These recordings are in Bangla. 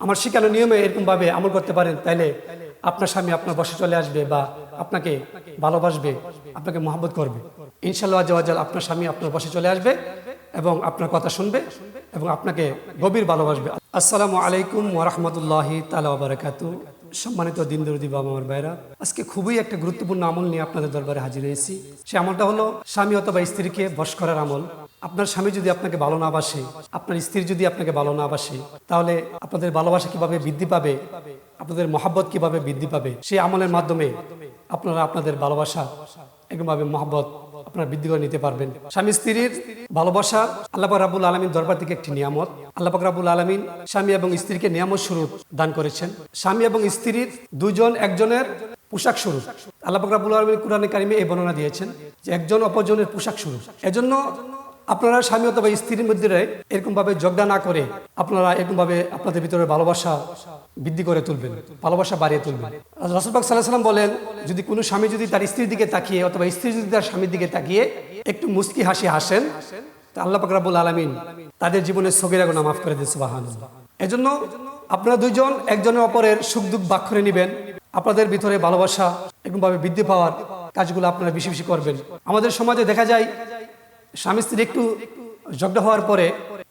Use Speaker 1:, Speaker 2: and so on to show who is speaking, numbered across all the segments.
Speaker 1: আমার শিখানো নিয়মে এরকমভাবে আমল করতে পারেন, তাইলে আপনার স্বামী আপনার বসে চলে আসবে বা আপনাকে ভালোবাসবে, আপনাকে মহব্বত করবে। ইনশাল্লাহ আজাল আপনার স্বামী আপনার বসে চলে আসবে এবং আপনার কথা শুনবে এবং আপনাকে গভীর ভালোবাসবে। আসসালামু আলাইকুম ওরহমতুল্লাহি তালা বারাকাতু সম্মানিত দিন দরদি বাবা আমার ভাইরা আজকে খুবই একটা গুরুত্বপূর্ণ আমল নিয়ে আপনাদের দরবারে হাজির হয়েছি। সে আমলটা হলো স্বামী অথবা স্ত্রীকে বস করার আমল। আপনার স্বামী যদি আপনাকে ভালো না বাসে, আপনার স্ত্রী যদি আপনাকে ভালো না বাসে, তাহলে আপনাদের ভালোবাসা কীভাবে বৃদ্ধি পাবে? আপনাদের মহাব্বত কীভাবে বৃদ্ধি পাবে? সেই আমলের মাধ্যমে আপনারা আপনাদের ভালোবাসা এরকমভাবে মহাব্বত আপনারা বৃদ্ধি করে নিতে পারবেন। স্বামী স্ত্রীর ভালোবাসা আল্লাহ রাবুল আলমীর দরবার থেকে একটি নিয়ামত। আল্লাহ রাবুল আলমিন স্বামী এবং স্ত্রীকে নিয়ামত স্বরূপ দান করেছেন। স্বামী এবং স্ত্রীর দুজন একজনের পোশাক স্বরূপ। আল্লাহ রাবুল আলমিন কোরআনে কারিমে এই বর্ণনা দিয়েছেন যে একজন অপরজনের পোশাক স্বরূপ। এজন্য আপনারা স্বামী অথবা স্ত্রীর মধ্যে এরকম ভাবে যোগদা না করে আপনারা এরকম ভাবে আপনাদের ভিতরে ভালোবাসা বৃদ্ধি করে তুলবেন, ভালোবাসা বাড়িয়ে তুলবেন। রসুলবাক সাল্লাহ সাল্লাম বলেন, যদি কোনো স্বামী যদি তার স্ত্রীর দিকে তাকিয়ে অথবা স্ত্রী যদি তার স্বামীর দিকে তাকিয়ে একটু মুস্কি হাসি হাসেন, তা আল্লাহ পাকরাবুল আলমিন তাদের জীবনের সগিরা গোনা মাফ করে দিচ্ছে বাহান এজন্য আপনারা দুইজন, একজনের অপরের সুখ দুঃখ বাক করে নেবেন, আপনাদের ভিতরে ভালোবাসা এরকমভাবে বৃদ্ধি পাওয়ার কাজগুলো আপনারা বেশি বেশি করবেন। আমাদের সমাজে দেখা যায় স্বামী স্ত্রী একটু ঝগড়া হওয়ার পরে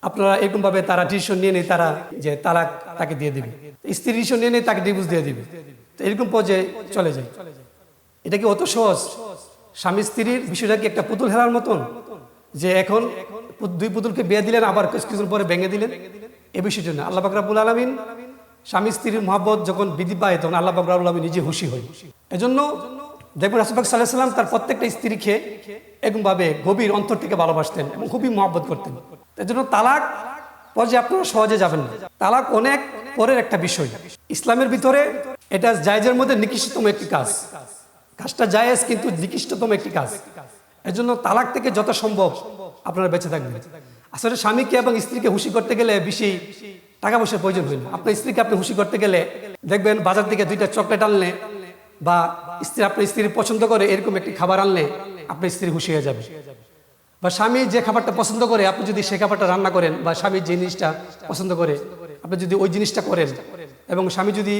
Speaker 1: আপনারা এরকম ভাবে তারা ডিসিশন নিয়ে নেই তারা যে তালাক তাকে দিয়ে দিবে। স্ত্রী ডিসিশন নিয়ে নেই তাকে ডিভোর্স দিয়ে দিবে। তো এরকম পর্যায়ে চলে যায়। এটা কি অত সহজ? স্বামী স্ত্রীর বিষয়টা কি একটা পুতুল হেলার মতন? যে এখন দুই পুতুলকে বিয়ে দিলেন, আবার কিছুদিন পরে ভেঙে দিলেন? এ বিষয়টা না। আল্লাহ বাকরাবুল আলমিন স্বামী স্ত্রীর মহাব্বত যখন বৃদ্ধি পায়, তখন আল্লাহ বাকরাবুল আলমিন নিজে খুশি হয়। এজন্য দেখবেন রাসুবাক সাল্লাহ সাল্লাম তার প্রত্যেকটা স্ত্রীকে এরকমভাবে গভীর অন্তর থেকে ভালোবাসতেন এবং খুবই মহব্বত করতেন। এর জন্য তালাক পর্যায়ে আপনারা সহজে যাবেন না। তালাক অনেক পরের একটা বিষয়। ইসলামের ভিতরে এটা জায়েজের মধ্যে নিকৃষ্টতম একটি কাজ। কাজটা জায়েজ কিন্তু নিকৃষ্টতম একটি কাজ। এজন্য তালাক থেকে যত সম্ভব আপনারা বেঁচে থাকবেন। আসলে স্বামীকে এবং স্ত্রীকে হুশি করতে গেলে বেশি টাকা পয়সার প্রয়োজন হয় না। আপনার স্ত্রীকে আপনি হুশি করতে গেলে দেখবেন বাজার থেকে দুইটা চকলেট আনলে বা স্ত্রী আপনার স্ত্রী পছন্দ করে এরকম একটি খাবার আনলে আপনার স্ত্রী খুশি হয়ে যাবে। বা স্বামী যে খাবারটা পছন্দ করে, আপনি যদি সে খাবারটা রান্না করেন বা স্বামী যে জিনিসটা পছন্দ করে, আপনি যদি ওই জিনিসটা করেন এবং স্বামী যদি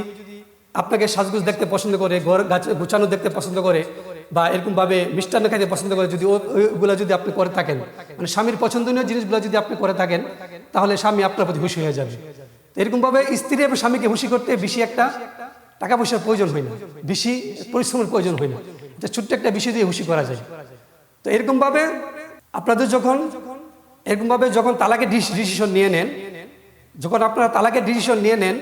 Speaker 1: আপনাকে সাজগুজ দেখতে পছন্দ করে, ঘর গাছ গুছানো দেখতে পছন্দ করে বা এরকমভাবে মিষ্টান্ন খাইতে পছন্দ করে যদি ওইগুলো যদি আপনি করে থাকেন মানে স্বামীর পছন্দনীয় জিনিসগুলো যদি আপনি করে থাকেন, তাহলে স্বামী আপনার প্রতি খুশি হয়ে যাবে। এরকমভাবে স্ত্রী এবং স্বামীকে খুশি করতে বেশি একটা টাকা পয়সার প্রয়োজন হয় না। বেশি পরিশ্রমের প্রয়োজন হয় না। এটা ছোট্ট একটা বিষয় দিয়ে খুশি করা যায়। তো এরকমভাবে আপনাদের যখন এরকমভাবে যখন তালাকে ডিসিশন নিয়ে নেন যখন আপনারা তালাকের ডিসিশন নিয়ে নেন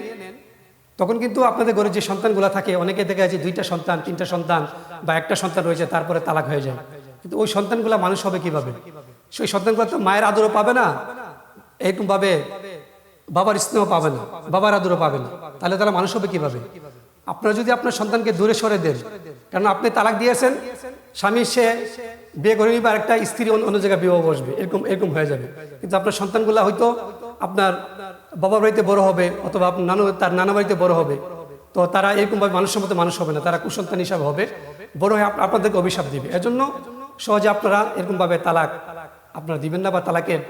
Speaker 1: তখন কিন্তু আপনাদের ঘরে যে সন্তানগুলো থাকে অনেকে দেখা যায় দুইটা সন্তান তিনটা সন্তান বা একটা সন্তান রয়েছে তারপরে তালাক হয়ে যায়। কিন্তু ওই সন্তানগুলো মানুষ হবে কীভাবে? সেই সন্তানগুলো তো মায়ের আদরও পাবে না। এরকমভাবে বাবার স্নেহ পাবে না। বাবার আদরও পাবে না। তাহলে তারা মানুষ হবে কীভাবে? আপনারা যদি আপনার সন্তানকে দূরে সরে দেন কারণ আপনি তালাক দিয়েছেন, স্বামী, সে বিয়ে করে নিবে একটা স্ত্রী অন্য জায়গায় বিবাহ বসবে। এরকম এরকম হয়ে যাবে। কিন্তু আপনার সন্তানগুলো হয়তো আপনার বাবার বাড়িতে বড় হবে, অথবা আপনার নানু তার নানা বাড়িতে বড় হবে। তো তারা এরকমভাবে মানুষের মতো মানুষ হবে না, তারা কুসন্তান হিসাবে হবে। বড় হয়ে আপনাদেরকে অভিশাপ দিবে। এজন্য সহজে আপনারা এরকমভাবে তালাক আপনারা দিবেন না বা তালাকের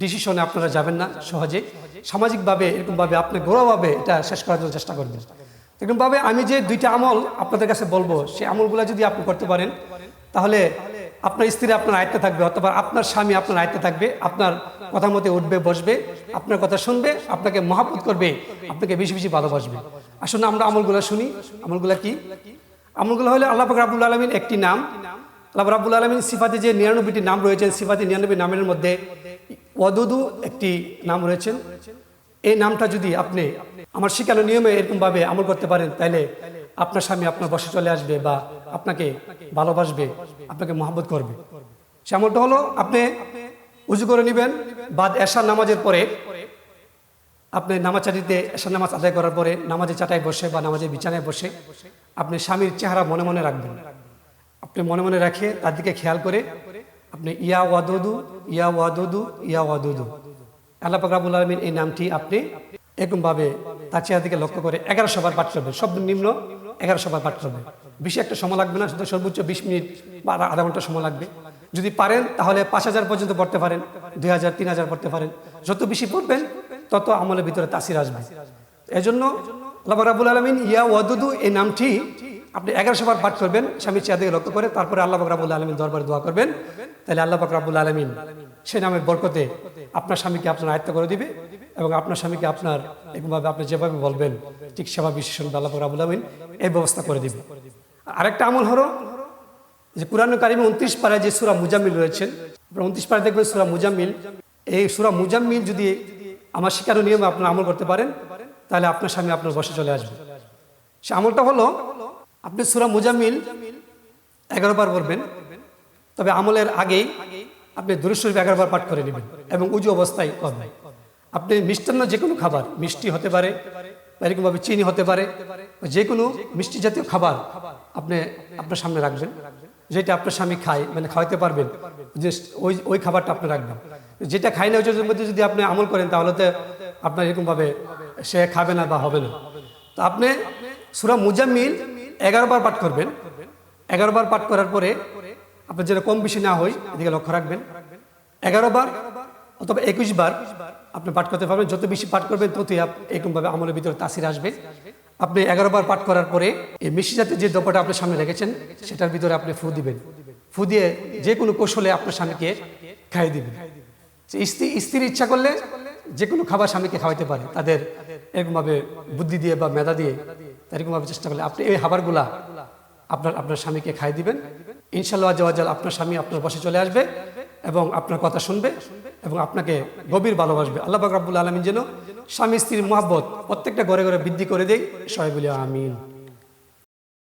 Speaker 1: ডিসিশনে আপনারা যাবেন না সহজে। সামাজিকভাবে এরকমভাবে আপনি গৌরবভাবে এটা শেষ করার জন্য চেষ্টা করবেন। এরকমভাবে আমি যে দুইটা আমল আপনাদের কাছে বলব, সেই আমলগুলো যদি আপনি করতে পারেন, তাহলে আপনার স্ত্রী আপনার আয়ত্তে থাকবে, অথবা আপনার স্বামী আপনার আয়ত্তে থাকবে, আপনার কথা মতে উঠবে, বসবে, আপনার কথা শুনবে, আপনাকে মহাপত করবে, আপনাকে বেশি বেশি ভালোবাসবে। আসলে আমরা আমলগুলো শুনি। আমলগুলো কি? আমলগুলো হলে আল্লাহ রাবুল আলমিন একটি নাম। আল্লাহ রাবুল আলমিন সিফাতে যে নিরানব্বইটি নাম রয়েছেন, সিফাতে নিরানব্বই নামের মধ্যে ওয়াদুদু একটি নাম রয়েছেন। এই নামটা যদি আপনি আমার শিখানো নিয়মে এরকমভাবে আমল করতে পারেন তাহলে আপনার স্বামী আপনার বসে চলে আসবে বা আপনাকে ভালোবাসবে, আপনাকে মহাব্বত করবে। সে আমলটা হলো, আপনি উজু করে নেবেন, বাদ এশার নামাজের পরে আপনি নামাজ চাটিতে এশার নামাজ আদায় করার পরে নামাজে চাটায় বসে বা নামাজের বিছানায় বসে আপনি স্বামীর চেহারা মনে মনে রাখবেন। আপনি মনে মনে রাখে তার দিকে খেয়াল করে আপনি ইয়া ওয়াদুদু ইয়া ওয়াদুদু ইয়া ওয়াদুদু। আল্লাহ পাকরাবুল আলমিন এই নামটি আপনি এরকমভাবে তার চেহারা দিকে লক্ষ্য করে এগারোশো বার পাঠ করবেন। শব্দ নিম্ন এগারোশো বার পাঠ করবেন। বেশি একটা সময় লাগবে না, শুধু সর্বোচ্চ বিশ মিনিট বা আধা ঘণ্টা সময় লাগবে। যদি পারেন, তাহলে পাঁচ হাজার পর্যন্ত পড়তে পারেন, দুই হাজার, তিন হাজার পড়তে পারেন। যত বেশি পড়বেন, তত আমলের ভিতরে তাসির আসবে। এই জন্য আল্লাহ রাবুল আলমিন ইয়া ওয়াদুদু এই নামটি আপনি এগারোশো বার পাঠ করবেন স্বামী চেয়ার দিকে লক্ষ্য করে তারপরে আল্লাহ রাবুল আলমিন দরবারে দোয়া করবেন। তাহলে আল্লাহ রাবুল আলমিন সেই নামের বরকতে আপনার স্বামীকে আপনার আয়ত্ত করে দিবে এবং আপনার স্বামীকে আপনার এরকমভাবে আপনি যেভাবে বলবেন, ঠিক সেবা বিশেষণ আল্লাহ রাবুল আলমিন এই ব্যবস্থা করে দিবে। আরেকটা আমল হলো যে কোরআন কারিমে উনত্রিশ পাড়ায় যে সুরা মুজাম্মিল রয়েছেন উনত্রিশ পাড়ায় দেখবেন সুরা মুজাম্মিল। এই সুরা মুজাম্মিল যদি আমার শিকারও নিয়মে আপনার আমল করতে পারেন, তাহলে আপনার স্বামী আপনার বসে চলে আসবে। সে আমলটা হলো আপনি সুরা মুজাম্মিল এগারো বার বলবেন তবে আমলের আগেই আপনি দুরুশরীফ এগারো বার পাঠ করে নেবেন এবং উজু অবস্থায় করবেন আপনি মিষ্টান্ন যে কোনো খাবার, মিষ্টি হতে পারে বা এরকমভাবে চিনি হতে পারে যে কোনো মিষ্টি জাতীয় খাবার আপনি আপনার সামনে রাখবেন, যেটা আপনার স্বামী খায় মানে খাওয়াতে পারবেন যে ওই ওই খাবারটা আপনি রাখবেন। যেটা খাই না ওইটার মধ্যে যদি আপনি আমল করেন, তাহলে তো আপনার এরকমভাবে সে খাবে না বা হবে না। তো আপনি সুরা মুজাম্মিল এগারো বার পাঠ করবেন। এগারো বার পাঠ করার পরে আপনার যেন কম বেশি না হয়, এদিকে লক্ষ্য রাখবেন। এগারো বার অথবা একুশ বার আপনি পাঠ করতে পারবেন। যত বেশি পাঠ করবেন, ততই এরকমভাবে আমলের ভিতরে তাসির আসবে। আপনি এগারো বার পাঠ করার পরে এই মিষ্টি জাতীয় যে দোপাটা আপনার সামনে রেখেছেন, সেটার ভিতরে আপনি ফু দিবেন। ফু দিয়ে যে কোনো কৌশলে আপনার স্বামীকে খাইয়ে দিবেন। স্ত্রী স্ত্রীর ইচ্ছা করলে যে কোনো খাবার স্বামীকে খাওয়াইতে পারে। তাদের এরকমভাবে বুদ্ধি দিয়ে বা মেধা দিয়ে এরকমভাবে চেষ্টা করলে আপনি এই খাবারগুলা আপনার আপনার স্বামীকে খাই দিবেন। ইনশাল্লাহ জওয়াজাল আপনার স্বামী আপনার বসে চলে আসবে এবং আপনার কথা শুনবে এবং আপনাকে গভীর ভালোবাসবে। আল্লাহ বাক রাবুল আলমিন যেন স্বামী স্ত্রীর মহাব্বত প্রত্যেকটা ঘরে ঘরে বৃদ্ধি করে দেয়। সবাই বলি আমিন।